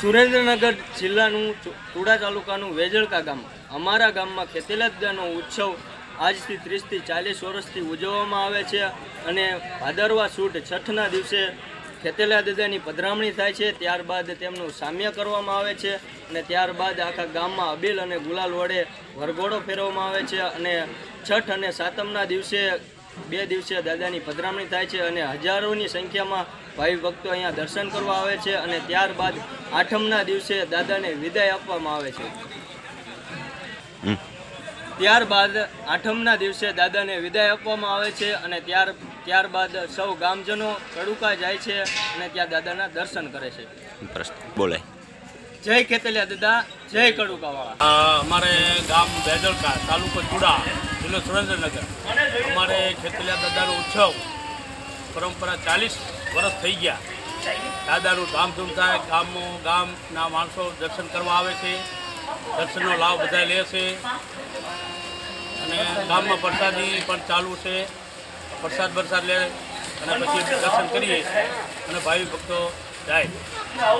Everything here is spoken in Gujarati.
સુરેન્દ્રનગર જિલ્લાનું ચુડા તાલુકાનું વેજળકા ગામ. અમારા ગામમાં ખેતેલાદાનો ઉત્સવ આજથી ત્રીસથી ચાલીસ વર્ષથી ઉજવવામાં આવે છે અને ભાદરવા સૂટ છઠના દિવસે ખેતેલા દાદાની પધરામણી થાય છે. ત્યારબાદ તેમનું સામ્ય કરવામાં આવે છે અને ત્યારબાદ આખા ગામમાં અબીલ અને ગુલાલ વડે વરઘોડો ફેરવવામાં આવે છે અને છઠ અને સાતમના દિવસે બે દિવસે દાદાની પધરામણી થાય છે અને હજારોની સંખ્યામાં ભાઈ ભક્તો અહીંયા દર્શન કરવા આવે છે અને ત્યારબાદ આઠમના દિવસે દાદાને વિદાય આપવામાં આવે છે. ત્યારબાદ આઠમના દિવસે દાદાને વિદાય આપવામાં આવે છે અને ત્યાર ત્યારબાદ સૌ ગામજનો કડુકા જાય છે અને ત્યાં દાદાના દર્શન કરે છે. પ્રશ્ન બોલાય જય ખેતલિયા દાદા જય કડુકાવાળા. અમારે ગામ બેદળકા તાલુકો ચુડા. જિલ્લો સુરેન્દ્રનગર. અમારે ખેતલિયા દાદાનો ઉત્સવ પરંપરા ચાલીસ વર્ષ થઈ ગયા. દાદાનું ધામધૂમ થાય ગામનું ગામના માણસો દર્શન કરવા આવે છે. દર્શનનો લાભ બધા લે છે. અને ગામમાં પ્રસાદી પણ ચાલુ છે. પ્રસાદ વરસાદ લે અને પછી દર્શન કરીએ અને ભાવિ ભક્તો જાય.